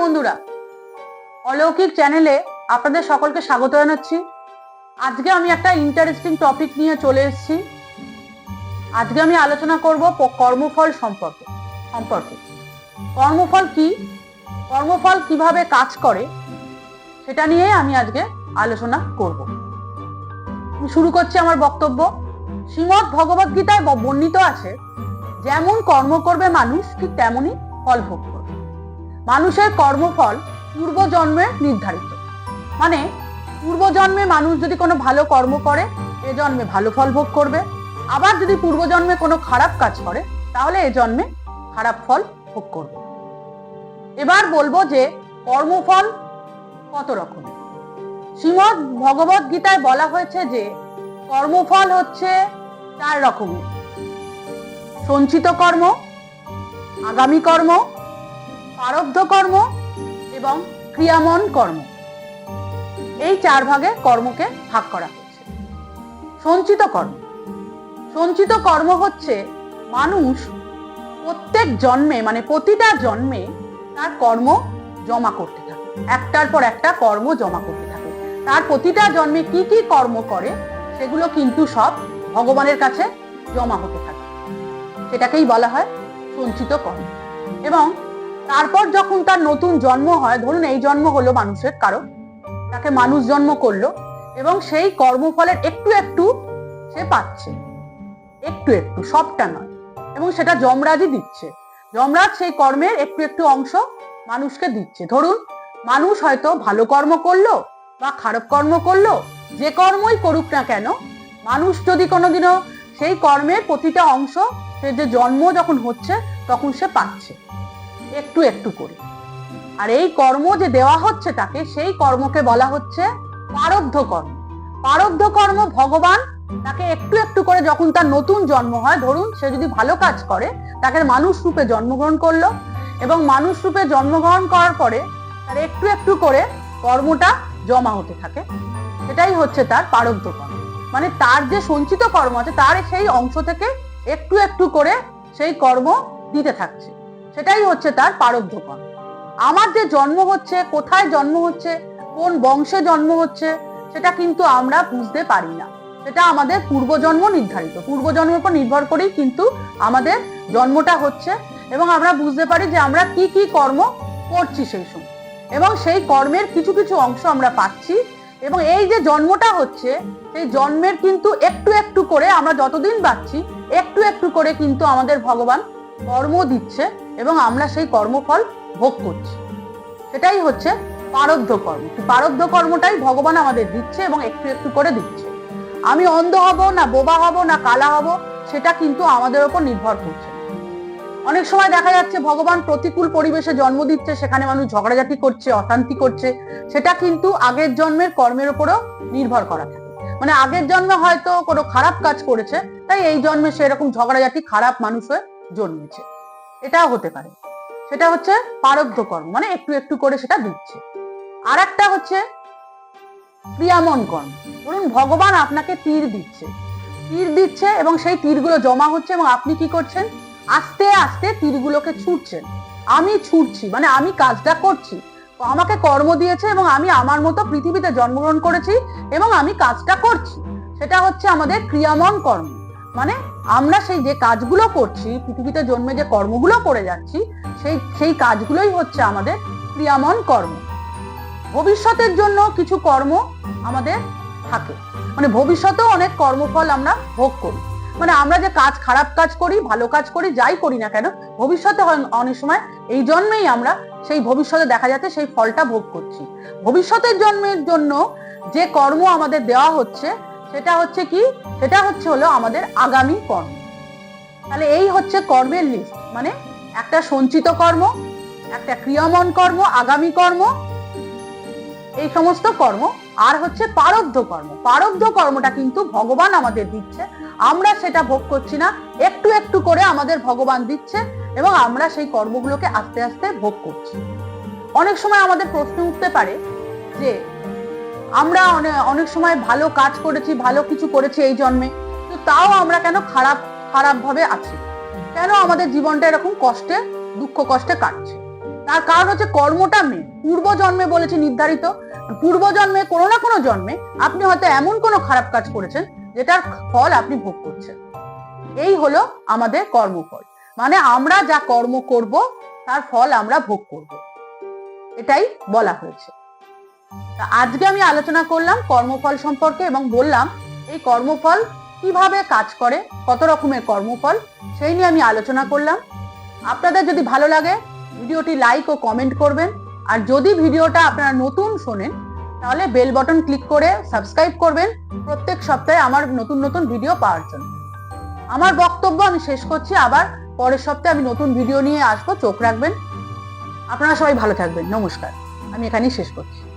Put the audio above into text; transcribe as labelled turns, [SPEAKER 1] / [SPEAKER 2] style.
[SPEAKER 1] বন্ধুরা। অলৌকিক চ্যানেলে আপনাদের সকলকে স্বাগত জানাচ্ছি। আজকে আমি একটা ইন্টারেস্টিং টপিক নিয়ে চলে এসেছি। আজকে আমি আলোচনা করব কর্মফল সম্পর্কে সম্পর্কে। কর্মফল কি? কর্মফল কীভাবে কাজ করে? সেটা নিয়ে আমি আজকে আলোচনা করব। শুরু করছি আমার বক্তব্য। শ্রীমৎ ভগবদ গীতায় বর্ণিত আছে, যেমন কর্ম করবে মানুষ, ঠিক তেমনই ফল ভোগ করবে। মানুষের কর্মফল পূর্বজন্মে নির্ধারিত। মানে পূর্বজন্মে মানুষ যদি কোনো ভালো কর্ম করে, এ জন্মে ভালো ফল ভোগ করবে। আবার যদি পূর্বজন্মে কোনো খারাপ কাজ করে, তাহলে এ জন্মে খারাপ ফল ভোগ করবে। এবার বলব যে, কর্মফল কত রকম? শ্রীমদ ভগবত গীতায় বলা হয়েছে যে, কর্মফল হচ্ছে চার রকমের। সঞ্চিত কর্ম, আগামী কর্ম প্রারব্ধ কর্ম এবং ক্রিয়ামন কর্ম। এই চার ভাগে কর্মকে ভাগ করা হয়েছে সঞ্চিত কর্ম। সঞ্চিত কর্ম হচ্ছে মানুষ প্রত্যেক জন্মে মানে প্রতিটা জন্মে তার কর্ম জমা করতে থাকে। একটার পর একটা কর্ম জমা করতে থাকে। তার প্রতিটা জন্মে কি কি কর্ম করে, সেগুলো কিন্তু সব ভগবানের কাছে জমা হতে থাকে। সেটাকেই বলা হয় সঞ্চিত কর্ম। এবং তারপর যখন তার নতুন জন্ম হয়, ধরুন এই জন্ম হলো মানুষের কারও, তাকে মানুষ জন্ম করল এবং সেই কর্মফলের একটু একটু সে পাচ্ছে। একটু একটু, সবটা নয়। এবং সেটা যমরাজই দিচ্ছে। যমরাজ সেই কর্মের একটু একটু অংশ মানুষকে দিচ্ছে। ধরুন, মানুষ হয়তো ভালো কর্ম করল বা খারাপ কর্ম করল, যে কর্মই করুক না কেন, মানুষ যদি কোনোদিনও সেই কর্মের প্রতিটা অংশ, সে যে জন্ম যখন হচ্ছে, তখন সে পাচ্ছে। একটু একটু করে। আর এই কর্ম যে দেওয়া হচ্ছে তাকে, সেই কর্মকে বলা হচ্ছে পারব্ধ কর্ম। পারব্ধ কর্ম ভগবান তাকে একটু একটু করে যখন তার নতুন জন্ম হয়, ধরুন সে যদি ভালো কাজ করে, তাকে মানুষ রূপে জন্মগ্রহণ করল এবং মানুষ রূপে জন্মগ্রহণ করার পরে তার একটু একটু করে কর্মটা জমা হতে থাকে, সেটাই হচ্ছে তার পারব্ধ কর্ম। মানে তার যে সঞ্চিত কর্ম আছে, তার সেই অংশ থেকে একটু একটু করে সেই কর্ম দিতে থাকছে। সেটাই হচ্ছে তার পারব্ধ আমার যে জন্ম হচ্ছে, কোথায় জন্ম হচ্ছে, কোন বংশে জন্ম হচ্ছে, সেটা কিন্তু আমরা বুঝতে পারি না। সেটা আমাদের পূর্বজন্ম নির্ধারিত। পূর্বজন্মের উপর নির্ভর করেই কিন্তু আমাদের জন্মটা হচ্ছে এবং আমরা বুঝতে পারি যে আমরা কি কি কর্ম করছি সেই সময়। এবং সেই কর্মের কিছু কিছু অংশ আমরা পাচ্ছি এবং এই যে জন্মটা হচ্ছে, সেই জন্মের কিন্তু একটু একটু করে আমরা যতদিন পাচ্ছি একটু একটু করে কিন্তু আমাদের ভগবান কর্ম দিচ্ছে। এবং আমরা সেই কর্মফল ভোগ করছি। সেটাই হচ্ছে পারব্ধ কর্ম। পারব্ধ কর্মটাই ভগবান আমাদের দিচ্ছে এবং একটু একটু করে দিচ্ছে। আমি অন্ধ হব না বোবা হব না কালা হব, সেটা কিন্তু আমাদের ওপর নির্ভর করছে। অনেক সময় দেখা যাচ্ছে ভগবান প্রতিকূল পরিবেশে জন্ম দিচ্ছে, সেখানে মানুষ ঝগড়াঝাটি করছে, অশান্তি করছে। সেটা কিন্তু আগের জন্মের কর্মের উপরও নির্ভর করা থাকে। মানে আগের জন্মে হয়তো কোনো খারাপ কাজ করেছে, তাই এই জন্মে সেরকম ঝগড়াঝাটি খারাপ মানুষ হয়ে জন্মেছে। এটাও হতে পারে। সেটা হচ্ছে পারব্ধ কর্ম মানে একটু একটু করে সেটা দিচ্ছে। আর একটা হচ্ছে ক্রিয়ামন কর্ম ধরুন, ভগবান আপনাকে তীর দিচ্ছে। তীর দিচ্ছে এবং সেই তীরগুলো জমা হচ্ছে এবং আপনি কি করছেন? আস্তে আস্তে তীরগুলোকে ছুটছেন। আমি ছুটছি মানে আমি কাজটা করছি। আমাকে কর্ম দিয়েছে এবং আমি আমার মতো পৃথিবীতে জন্মগ্রহণ করেছি এবং আমি কাজটা করছি। সেটা হচ্ছে আমাদের ক্রিয়ামন কর্ম মানে আমরা সেই যে কাজগুলো করছি, পৃথিবীতে জন্মে যে কর্মগুলো করে যাচ্ছি, সেই সেই কাজগুলোই হচ্ছে আমাদের ক্রিয়ামন কর্ম। ভবিষ্যতের জন্য কিছু কর্ম আমাদের থাকে। মানে ভবিষ্যতেও অনেক কর্মফল আমরা ভোগ করি। মানে আমরা যে কাজ খারাপ কাজ করি, ভালো কাজ করি, যাই করি না কেন, ভবিষ্যতে অনেক সময় এই জন্মেই আমরা সেই ভবিষ্যতে দেখা যাচ্ছে সেই ফলটা ভোগ করছি। ভবিষ্যতের জন্মের জন্য যে কর্ম আমাদের দেওয়া হচ্ছে সেটা হচ্ছে কি? সেটা হচ্ছে হলো আমাদের আগামী কর্ম। তাহলে এই হচ্ছে কর্মের লিস্ট মানে একটা সঞ্চিত কর্ম, একটা ক্রিয়ামন কর্ম, আগামী কর্ম, এই সমস্ত কর্ম। আর হচ্ছে পারব্ধ কর্ম। পারব্ধ কর্মটা কিন্তু ভগবান আমাদের দিচ্ছে। আমরা সেটা ভোগ করছি না। একটু একটু করে আমাদের ভগবান দিচ্ছে এবং আমরা সেই কর্মগুলোকে আস্তে আস্তে ভোগ করছি। অনেক সময় আমাদের প্রশ্ন উঠতে পারে যে আমরা অনেক সময় ভালো কাজ করেছি, ভালো কিছু করেছি এই জন্মে। তো তাও আমরা কেন খারাপ খারাপ ভাবে আছি? কেন আমাদের জীবনটা এরকম কষ্টে, দুঃখ কষ্টে কাটছে? তার কারণ হচ্ছে কর্মটা মেন। পূর্ব জন্মে বলেছি নির্ধারিত পূর্ব জন্মে কোনো না কোনো জন্মে আপনি হয়তো এমন কোনো খারাপ কাজ করেছেন যেটার ফল আপনি ভোগ করছেন। এই হলো আমাদের কর্মফল। মানে আমরা যা কর্ম করব, তার ফল আমরা ভোগ করব। এটাই বলা হয়েছে। আজকে আমি আলোচনা করলাম কর্মফল সম্পর্কে এবং বললাম এই কর্মফল কীভাবে কাজ করে, কত রকমের কর্মফল, সেই নিয়ে আমি আলোচনা করলাম। আপনাদের যদি ভালো লাগে, ভিডিওটি লাইক ও কমেন্ট করবেন। আর যদি ভিডিওটা আপনারা নতুন শোনেন, তাহলে বেল বটন ক্লিক করে সাবস্ক্রাইব করবেন। প্রত্যেক সপ্তাহে আমার নতুন নতুন ভিডিও পাওয়ার জন্য। আমার বক্তব্য আমি শেষ করছি। আবার পরের সপ্তাহে আমি নতুন ভিডিও নিয়ে আসব। চোখ রাখবেন। আপনারা সবাই ভালো থাকবেন। নমস্কার। আমি এখানেই শেষ করছি।